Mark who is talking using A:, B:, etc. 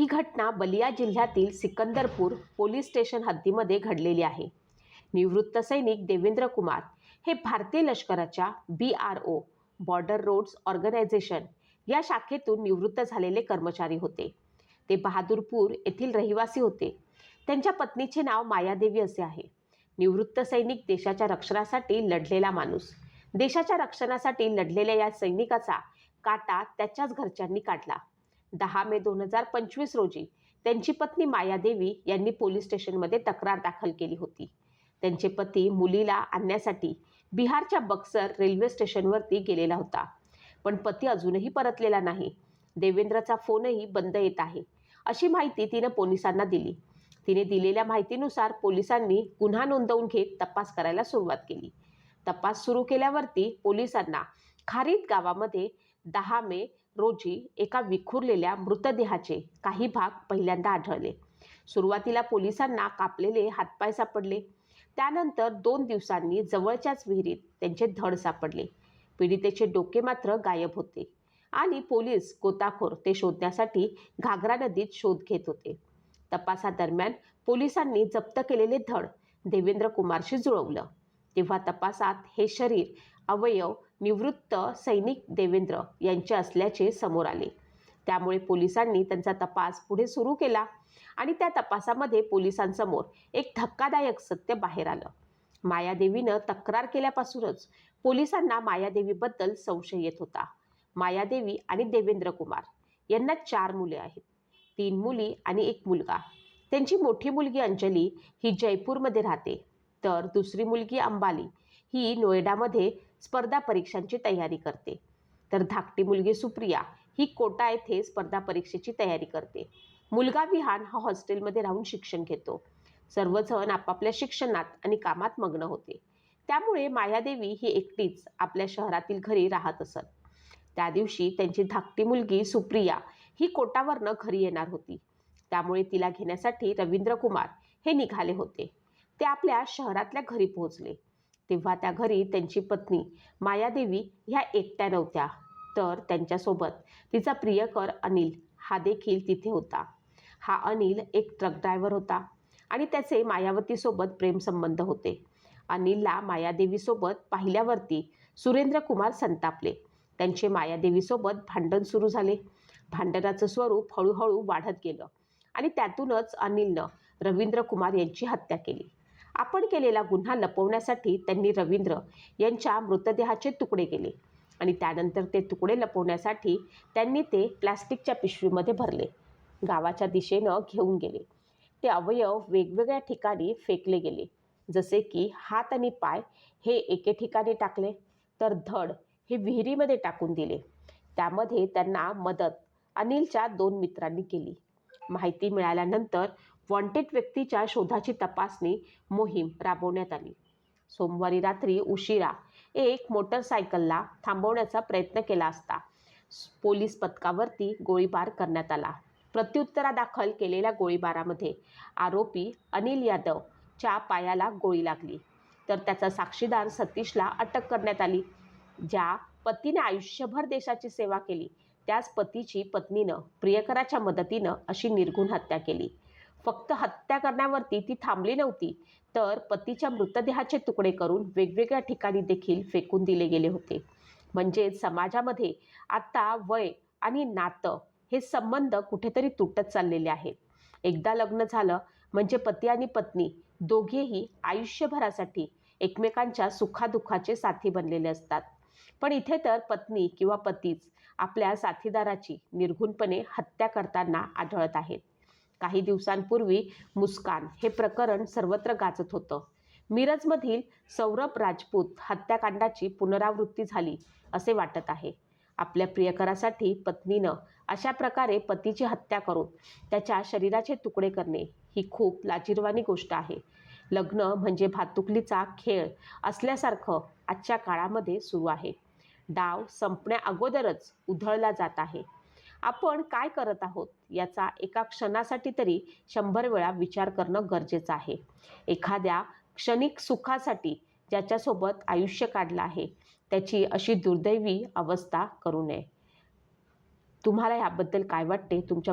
A: ही घटना बलिया जिल्ह्यातील Sikandarpur police station हद्दीमध्ये घडलेली आहे. निवृत्त सैनिक देवेंद्र कुमार हे भारतीय लष्कराच्या B R O border roads organisation या शाखेतून निवृत्त झालेले कर्मचारी होते. ते बहादूरपूर येथील रहिवासी होते. त्यांच्या पत्नीचे नाव मायादेवी असे आहे. निवृत्त सैनिक देशाच्या रक्षणासाठी लढलेला माणूस. देशाच्या रक्षणासाठी लढलेल्या या सैनिकाचा काटा त्याच्याच घरच्यांनी काढला. दहा मे दोन हजार पंचवीस रोजी त्यांची पत्नी मायादेवी यांनी पोलीस स्टेशनमध्ये तक्रार दाखल केली होती. त्यांचे पती मुलीला आणण्यासाठी बिहारच्या बक्सर रेल्वे स्टेशनवरती गेलेला होता. पण पती अजूनही परतलेला नाही. देवेंद्रचा फोनही बंद येत आहे. अशी माहिती तिनं पोलिसांना दिली. तिने दिलेल्या माहितीनुसार पोलिसांनी गुन्हा नोंदवून घेत तपास करायला सुरुवात केली. तपास सुरू केल्यावरती पोलिसांना खारीद गावामध्ये दहा मे रोजी एका विखुरलेल्या मृतदेहाचे काही भाग पहिल्यांदा आढळले. सुरुवातीला पोलिसांना कापलेले हातपाय सापडले. त्यानंतर दोन दिवसांनी जवळच्याच विहिरीत त्यांचे धड सापडले. पीडितेचे डोके मात्र गायब होते आणि पोलीस गोताखोर ते शोधण्यासाठी घागरा नदीत शोध घेत होते. तपासादरम्यान पोलिसांनी जप्त केलेले धड देवेंद्र कुमारशी जुळवलं. तेव्हा तपासात हे शरीर अवयव निवृत्त सैनिक देवेंद्र यांचे असल्याचे समोर आले. त्यामुळे पोलिसांनी त्यांचा तपास पुढे सुरू केला आणि त्या तपासामध्ये पोलिसांसमोर एक धक्कादायक सत्य बाहेर आलं. मायादेवीनं तक्रार केल्यापासूनच पोलिसांना मायादेवीबद्दल संशय येत होता. मायादेवी आणि देवेंद्र कुमार यांना चार मुले आहेत. तीन मुली आणि एक मुलगा. त्यांची मोठी मुलगी अंजली ही जयपूरमध्ये राहते. तर दुसरी मुलगी अंबाली ही नोएडामध्ये स्पर्धा परीक्षांची तयारी करते. तर धाकटी मुलगी सुप्रिया ही कोटा येथे स्पर्धा परीक्षेची तयारी करते. मुलगा विहान हा हॉस्टेलमध्ये राहून शिक्षण घेतो. सर्वजण आपापल्या शिक्षणात आणि कामात मग्न होते. त्यामुळे मायादेवी ही एकटीच आपल्या शहरातील घरी राहत असत. त्या दिवशी त्यांची धाकटी मुलगी सुप्रिया ही कोटावरनं घरी येणार होती. त्यामुळे तिला घेण्यासाठी रवींद्र कुमार हे निघाले होते. ते आपल्या शहरातल्या घरी पोहोचले. तेव्हा त्या घरी त्यांची पत्नी मायादेवी ह्या एकट्या नव्हत्या. तर त्यांच्यासोबत तिचा प्रियकर अनिल हा देखील तिथे होता. हा अनिल एक ट्रक ड्रायव्हर होता आणि त्याचे मायावतीसोबत प्रेमसंबंध होते. अनिलला मायादेवीसोबत पाहिल्यावरती सुरेंद्र कुमार संतापले. त्यांचे मायादेवीसोबत भांडण सुरू झाले. भांडणाचं स्वरूप हळूहळू वाढत गेलं आणि त्यातूनच अनिलनं रवींद्र कुमार यांची हत्या केली. आपण केलेला गुन्हा लपवण्यासाठी त्यांनी रवींद्र यांच्या मृतदेहाचे तुकडे केले. आणि त्यानंतर ते तुकडे लपवण्यासाठी त्यांनी ते प्लॅस्टिकच्या पिशवीमध्ये भरले. गावाच्या दिशेनं घेऊन गेले. ते अवयव वेगवेगळ्या ठिकाणी फेकले गेले. जसे की हात आणि पाय हे एके ठिकाणी टाकले तर धड हे विहिरीमध्ये टाकून दिले. त्यामध्ये त्यांना मदत अनिलच्या दोन मित्रांनी केली. माहिती मिळाल्यानंतर वॉन्टेड व्यक्तीच्या शोधाची तपासणी मोहीम राबवण्यात आली. सोमवारी रात्री उशिरा एक मोटरसायकलला थांबवण्याचा प्रयत्न केला असता पोलीस पथकावरती गोळीबार करण्यात आला. प्रत्युत्तरादाखल केलेल्या गोळीबारामध्ये आरोपी अनिल यादवच्या पायाला गोळी लागली तर त्याचा साक्षीदार सतीशला अटक करण्यात आली ज्या पतीने आयुष्यभर देशाची सेवा केली त्याच पतीची पत्नीनं प्रियकराच्या मदतीनं अशी निर्घुण हत्या केली. फक्त हत्या करण्यावरती ती थांबली नव्हती तर पतीच्या मृतदेहाचे तुकडे करून वेगवेगळ्या ठिकाणी देखील फेकून दिले गेले होते. म्हणजेच समाजामध्ये आता वय आणि नातं हे संबंध कुठेतरी तुटत चाललेले आहेत. एकदा लग्न झालं म्हणजे पती आणि पत्नी दोघेही आयुष्यभरासाठी एकमेकांच्या सुखादुःखाचे साथी बनलेले असतात. पण इथे तर पत्नी किंवा पतीच आपल्या साथीदाराची निर्घुणपणे हत्या करताना आढळत आहेत. काही दिवसांपूर्वी मुस्कान हे प्रकरण सर्वत्र गाजत होतं. मिरजमधील सौरभ राजपूत हत्याकांडाची पुनरावृत्ती झाली असे वाटत आहे. आपल्या प्रियकरासाठी पत्नीनं अशा प्रकारे पतीची हत्या करून त्याच्या शरीराचे तुकडे करणे ही खूप लाजिरवाणी गोष्ट आहे. लग्न म्हणजे भातुकलीचा खेळ असल्यासारखं आजच्या काळामध्ये सुरू आहे. डाव संपण्या अगोदरच उधळला जात आहे. आपण काय करत आहोत याचा एका क्षणासाठी तरी शंभर वेळा विचार करणं गरजेचं आहे. एखाद्या क्षणिक सुखासाठी ज्याच्यासोबत आयुष्य काढलं आहे त्याची अशी दुर्दैवी अवस्था करू नये. तुम्हाला याबद्दल काय वाटते? तुमच्या